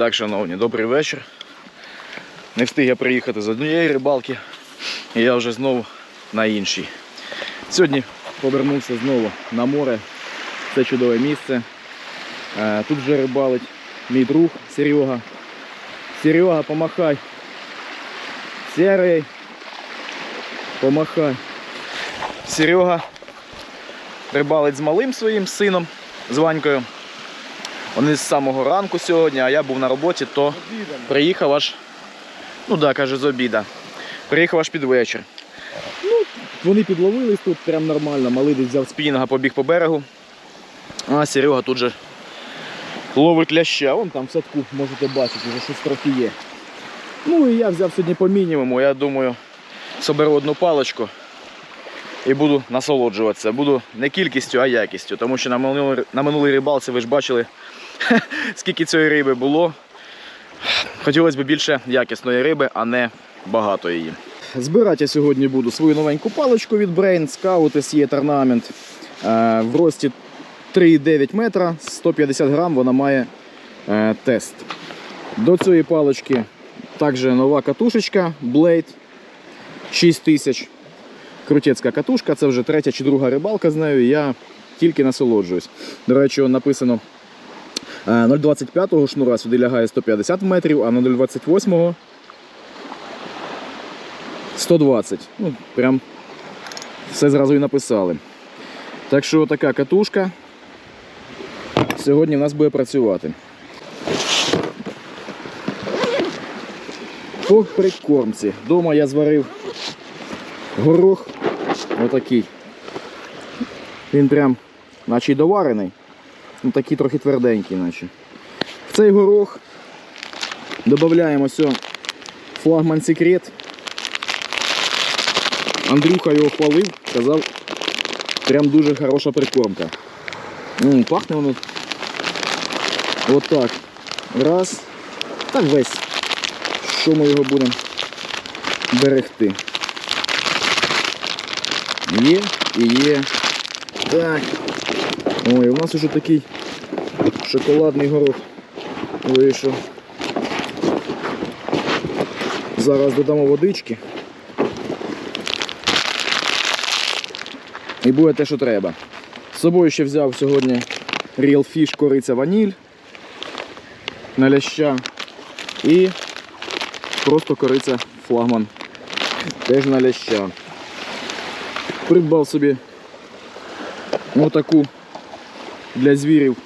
Так, шановні, добрий вечір. Не встиг я приїхати з однієї рибалки, і я вже знову на іншій. Сьогодні повернувся знову на море. Це чудове місце. Е, Тут вже рибалить мій друг Серега. Серега, помахай. Серий. Помахай. Серега рибалить з малим своїм сином, з Ванькою. Вони з самого ранку сьогодні, а я був на роботі, то приїхав аж, ну да, каже, з обіда. Приїхав аж під вечір. Ну, вони підловились тут прям нормально. Малий десь взяв спінінга, побіг по берегу. А Серега тут же ловить ляща. Вон там в садку можете бачити, вже щось трохи є. Ну і я взяв сьогодні по мінімуму. Я думаю, соберу одну паличку і буду насолоджуватися. Буду не кількістю, а якістю. Тому що на минулій, на минулій рибалці ви ж бачили, скільки цієї риби було. Хотілося б більше якісної риби, а не багато її. Збирати я сьогодні буду свою новеньку паличку від Brain Scout SE Tournament. Е, В рості 3,9 метра, 150 грам вона має е, тест. До цієї палички також нова катушечка Blade 6000. Крутецька катушка, це вже третя чи друга рибалка з нею. Я тільки насолоджуюсь. До речі, написано 0,25 шнура сюди лягає 150 метрів, а на 0,28 120. Ну, прям все зразу і написали. Так що така катушка сьогодні в нас буде працювати. По прикормці. Дома я зварив горох отакий. Він прям наче й доварений. Ну такий трохи тверденький, наче. В цей горох додаємо флагман секрет. Андрюха його хвалив, казав, прям дуже хороша прикормка. М, пахне воно. Отак. Раз. Так весь. Що ми його будемо берегти? Є і є. Так. Ой, у нас уже такий шоколадний горох вийшов. Зараз додамо водички. І буде те, що треба. З собою ще взяв сьогодні Real Fish кориця ваніль на ляща і просто кориця флагман теж на ляща. Придбав собі отаку для звірів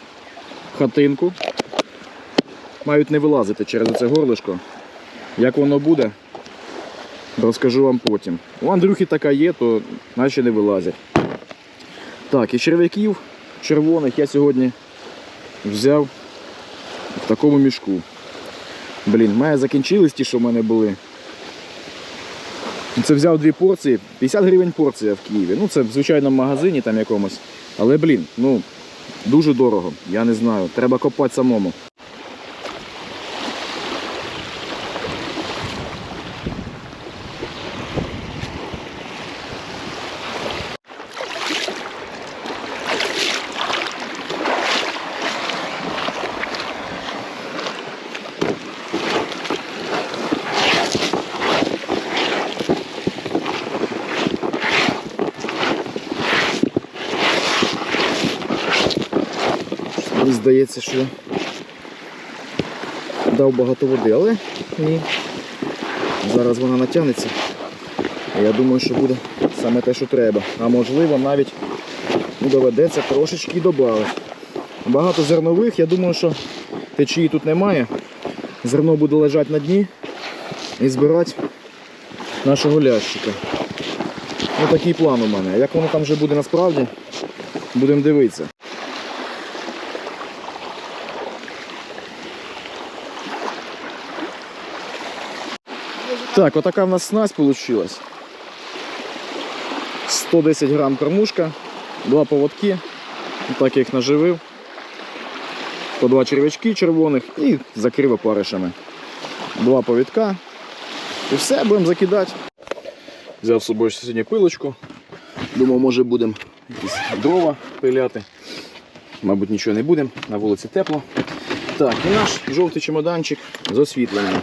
хатинку. Мають не вилазити через це горлишко. Як воно буде, розкажу вам потім. У Андрюхи така є, то наче не вилазять. Так, і черв'яків червоних я сьогодні взяв в такому мішку. Блін, мене закінчились ті, що в мене були. Це взяв дві порції, 50 гривень порція в Києві. Ну, це в звичайному магазині там якомусь. Але, блін, ну, дуже дорого. Я не знаю. Треба копати самому. Здається, що дав багато води, але ні. Зараз вона натягнеться. Я думаю, що буде саме те, що треба. А можливо навіть ну, доведеться трошечки додати. Багато зернових, я думаю, що течії тут немає. Зерно буде лежати на дні і збирати нашого лящика. Ось такий план у мене. Як воно там вже буде насправді, будемо дивитися. Так, отака в нас снасть получилась. 110 грам кормушка, два поводки. Так я їх наживив. По два черв'ячки червоних і закрив опаришами. Два повідка. І все, будемо закидати. Взяв з собою сьогодні пилочку. Думав, може будемо якісь дрова пиляти. Мабуть, нічого не будемо, на вулиці тепло. Так, і наш жовтий чемоданчик з освітленням.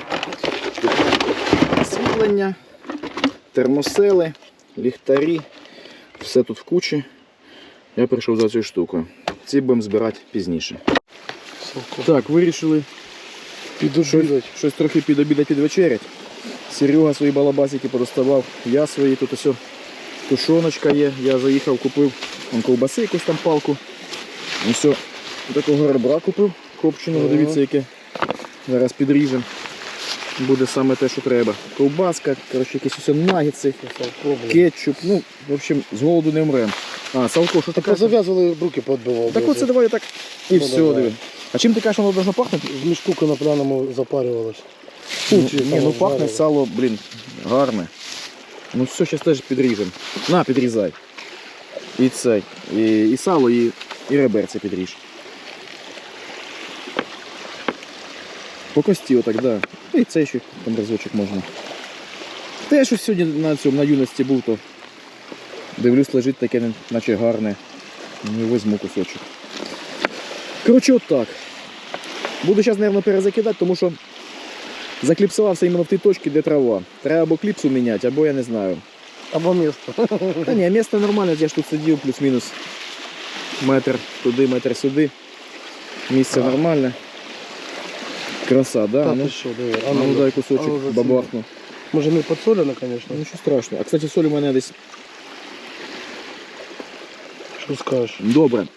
Освітлення, термосели, ліхтарі, все тут в кучі. Я прийшов за цією штукою. Ці будемо збирати пізніше. Так, вирішили щось, щось трохи підобідати підвечерять. Серега свої балабасики подоставав, я свої тут ось тушоночка є. Я заїхав, купив вон ковбаси якусь там палку. Все, такого ребра купив, копченого, дивіться яке. Зараз підріжемо. Буде саме те, що треба. Ковбаска, коротше, якісь усе нагідці, кетчуп. Ну, в общем, з голоду не вмремо. А, Салко, що ти Так кажеш? зав'язували руки подбивав. Так оце давай так і Ну, все, давай. диви. А чим ти кажеш, воно должно пахнути? В мішку конопляному запарювалось. Ну, чи ні, там ну пахне жарили. сало, блін, гарне. Ну все, зараз теж підріжемо. На, підрізай. І це. І, і сало, і, і реберця підріж. По кості отак, да. І цей ще там разочок можна. Та я щось сьогодні на цьому на юності був, то дивлюсь, лежить таке, наче гарне. Ну, візьму кусочок. Коротше, отак. Буду зараз, мабуть, перезакидати, тому що закліпсувався іменно в тій точці, де трава. Треба або кліпсу міняти, або я не знаю. Або місто. Та ні, місце нормальне, я ж тут сидів, плюс-мінус метр туди, метр сюди. Місце нормальне. Краса, да? Та ну, що, диви. а ну дай кусочок, а ну, бабахну. Може не підсолено, звісно. Нічого страшного. А кстати, соль у мене десь Що скажеш? добре.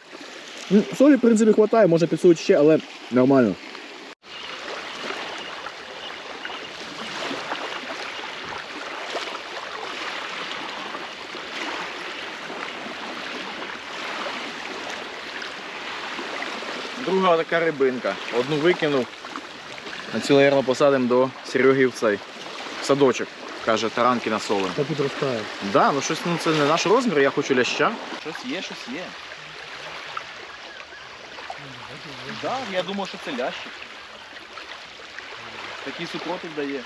Ну, Солі, в принципі, вистачає, може підсолити ще, але нормально. Друга така рибинка. Одну викинув. На цю, мабуть, посадимо до Сереги в цей в садочок. Каже, таранки на солим. Та підростає. Да, ну щось ну це не наш розмір, я хочу ляща. Щось є, щось є. Да, я думав, що це лящик. Такий супротив дає.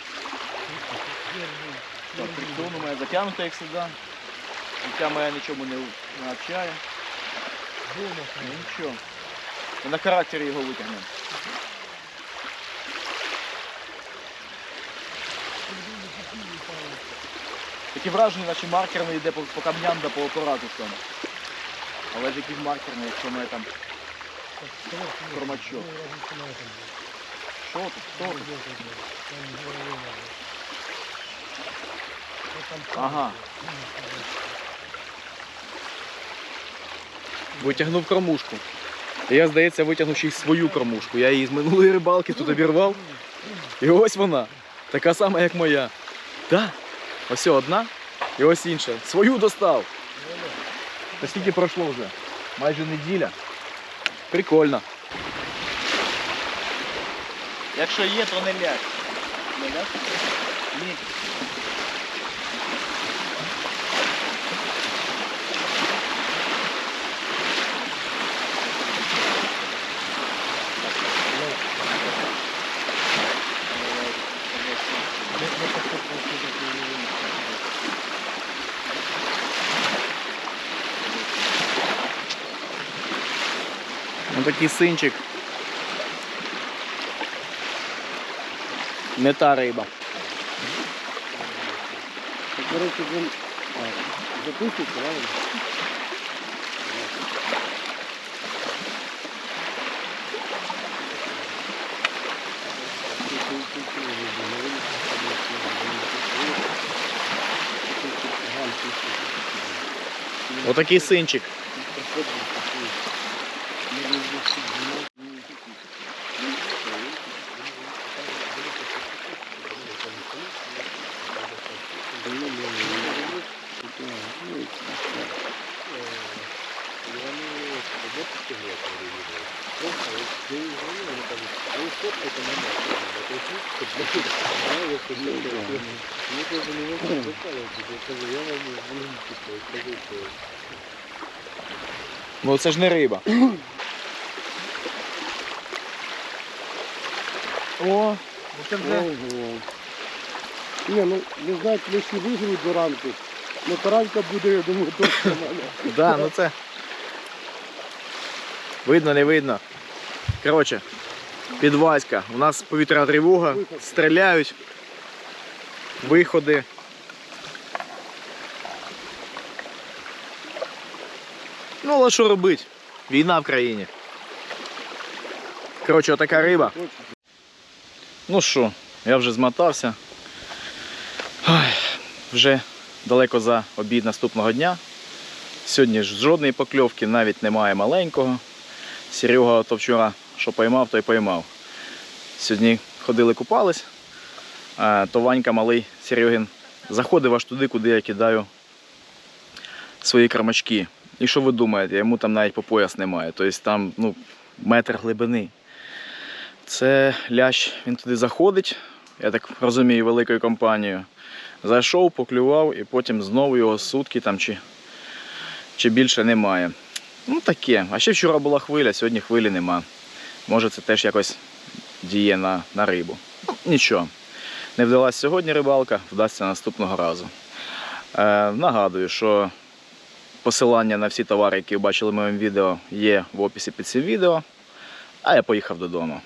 Так, прикол у мене затягнуто, як завжди. Життя моє нічому не навчає. Ну нічого. На характері його витягнемо. Такі враження, наче маркерний йде по, по камням да по апарату всьому. Але ж який маркерний, якщо ми там формачок. Що тут? Що? Ага. Витягнув кормушку. Я, здається, витягнув ще й свою кормушку. Я її з минулої рибалки тут обірвав. І ось вона. Така сама, як моя. Так. Ось одна і ось інше. Свою достав. Та скільки пройшло вже? Майже неділя. Прикольно. Якщо є, то не ляг. Не ляг? Ні. Такий синчик. Не та риба. Коротше, він запуститься, правильно? Отакий синчик. Ну це ж не риба. О, це вже. Ого. Ні, ну не знаю, коли ще виживуть до ранку. Ну таранка буде, я думаю, точно мене. Да, ну це. Видно, не видно. Коротше, Підваська. У нас повітряна тривога, стріляють. Виходи. Ну, але що робити? Війна в країні. Коротше, отака риба. Ну що, я вже змотався. Ой, вже далеко за обід наступного дня. Сьогодні ж жодної покльовки, навіть немає маленького. Серега то вчора, що поймав, то й поймав. Сьогодні ходили купались, то Ванька малий Серегін заходив аж туди, куди я кидаю свої кормачки. І що ви думаєте, йому там навіть по пояс немає. Тобто там ну, метр глибини. Це лящ, він туди заходить, я так розумію, великою компанією. Зайшов, поклював і потім знову його сутки там чи, чи більше немає. Ну таке. А ще вчора була хвиля, сьогодні хвилі нема. Може це теж якось діє на, на рибу. Ну, нічого. Не вдалася сьогодні рибалка, вдасться наступного разу. Е, нагадую, що посилання на всі товари, які бачили в моєму відео, є в описі під цим відео. А я поїхав додому.